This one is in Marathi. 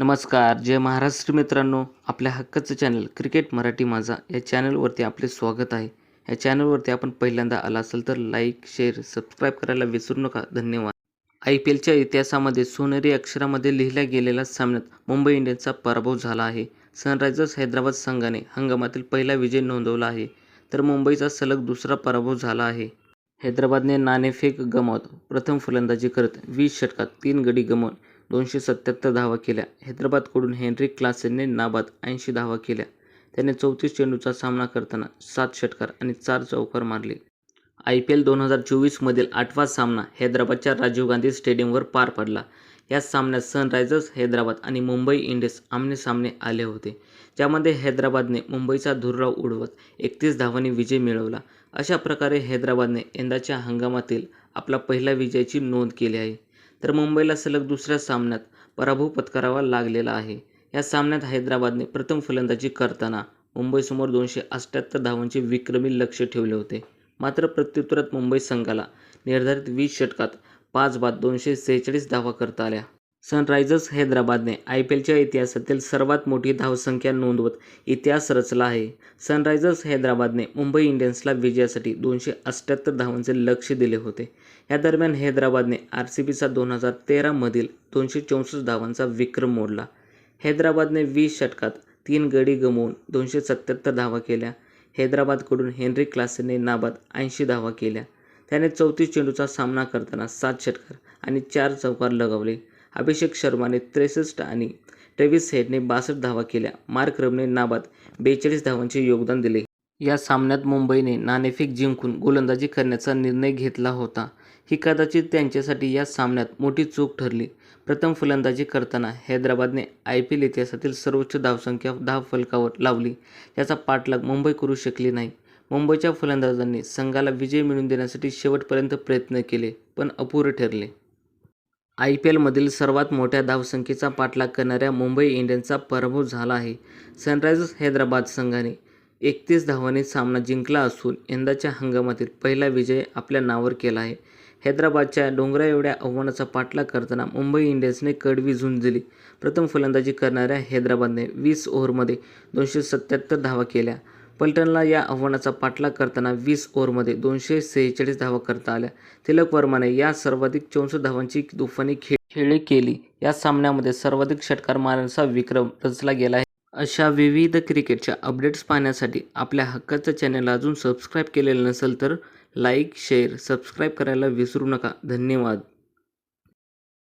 नमस्कार जय महाराष्ट्र मित्रांनो. आपल्या हक्काचं चॅनल क्रिकेट मराठी माझा या चॅनलवरती आपले स्वागत आहे. या चॅनलवरती आपण पहिल्यांदा आला असेल तर लाईक शेअर सबस्क्राईब करायला विसरू नका. धन्यवाद. आय पी एलच्या इतिहासामध्ये सोनेरी अक्षरामध्ये लिहिल्या गेलेल्या सामन्यात मुंबई इंडियन्सचा पराभव झाला आहे. सनरायझर्स हैदराबाद संघाने हंगामातील पहिला विजय नोंदवला आहे. तर मुंबईचा सलग दुसरा पराभव झाला आहे. हैदराबादने नाणेफेक गमावत प्रथम फलंदाजी करत वीस षटकात तीन गडी गमावून दोनशे सत्याहत्तर धावा केल्या. हैदराबादकडून हेनरिक क्लासेनने नाबाद ऐंशी धावा केल्या. त्याने चौतीस चेंडूचा सामना करताना सात षटकार आणि चार चौकार मारले. आय पी एल दोन हजार चोवीसमधील आठवा सामना हैदराबादच्या राजीव गांधी स्टेडियमवर पार पडला. या सामन्यात सनरायझर्स हैदराबाद आणि मुंबई इंडियन्स आमनेसामने आले होते ज्यामध्ये हैदराबादने मुंबईचा धुर्राव उडवत एकतीस धावांनी विजय मिळवला. अशा प्रकारे हैदराबादने यंदाच्या हंगामातील आपला पहिला विजयाची नोंद केली आहे. तर मुंबईला सलग दुसऱ्या सामन्यात पराभव पत्करावा लागलेला आहे. या सामन्यात हैदराबादने प्रथम फलंदाजी करताना मुंबईसमोर दोनशे अठ्ठ्याहत्तर धावांचे विक्रमी लक्ष ठेवले होते. मात्र प्रत्युत्तरात मुंबई संघाला निर्धारित वीस षटकात पाच बाद दोनशे सेहेचाळीस धावा करता आल्या. सनरायझर्स हैदराबादने आय पी एलच्या इतिहासातील सर्वात मोठी धावसंख्या नोंदवत इतिहास रचला आहे. सनरायझर्स हैदराबादने मुंबई इंडियन्सला विजयासाठी दोनशे अठ्ठ्याहत्तर धावांचे लक्ष दिले होते. या दरम्यान हैदराबादने आर सी बीचा दोन हजार तेरामधील दोनशे चौसष्ट धावांचा विक्रम मोडला. हैदराबादने वीस षटकात तीन गडी गमावून दोनशे सत्याहत्तर धावा केल्या. हैदराबादकडून हेनरी क्लासेने नाबाद ऐंशी धावा केल्या. त्याने चौतीस चेंडूचा सामना करताना सात षटकार आणि चार चौकार लगावले. अभिषेक शर्माने त्रेसष्ट आणि ट्रेविस हेडने बासष्ट धावा केल्या. मार्क रमने नाबाद बेचाळीस धावांचे योगदान दिले. या सामन्यात मुंबईने नाणेफेक जिंकून गोलंदाजी करण्याचा निर्णय घेतला होता. ही कदाचित त्यांच्यासाठी या सामन्यात मोठी चूक ठरली. प्रथम फलंदाजी करताना हैदराबादने आय पी एल इतिहासातील सर्वोच्च धावसंख्या दहा फलकावर लावली. याचा पाठलाग मुंबई करू शकली नाही. मुंबईच्या फलंदाजांनी संघाला विजय मिळवून देण्यासाठी शेवटपर्यंत प्रयत्न केले पण अपुरे ठरले. आय पी एलमधील सर्वात मोठ्या धावसंख्येचा पाठलाग करणाऱ्या मुंबई इंडियन्सचा पराभव झाला आहे. सनरायझर्स हैदराबाद संघाने एकतीस धावांनी सामना जिंकला असून यंदाच्या हंगामातील पहिला विजय आपल्या नावावर केला आहे. हैदराबादच्या डोंगरा एवढ्या आव्हानाचा पाठलाग करताना मुंबई इंडियन्सने कडवी झुंज दिली. प्रथम फलंदाजी करणाऱ्या हैदराबादने वीस ओव्हरमध्ये दोनशे सत्याहत्तर धावा केल्या. पलटनला या आव्हानाचा पाठलाग करताना वीस ओव्हरमध्ये दोनशे सेहेचाळीस धावा करता आल्या. तिलक वर्माने या सर्वाधिक चौसष्ट धावांची दुफानी खेळ खेळी केली. या सामन्यामध्ये सर्वाधिक षटकार मारण्याचा विक्रम रचला गेला आहे. अशा विविध क्रिकेटच्या अपडेट्स पाहण्यासाठी आपल्या हक्काचं चॅनल अजून सबस्क्राईब केलेलं नसेल तर लाईक शेअर सबस्क्राईब करायला विसरू नका. धन्यवाद.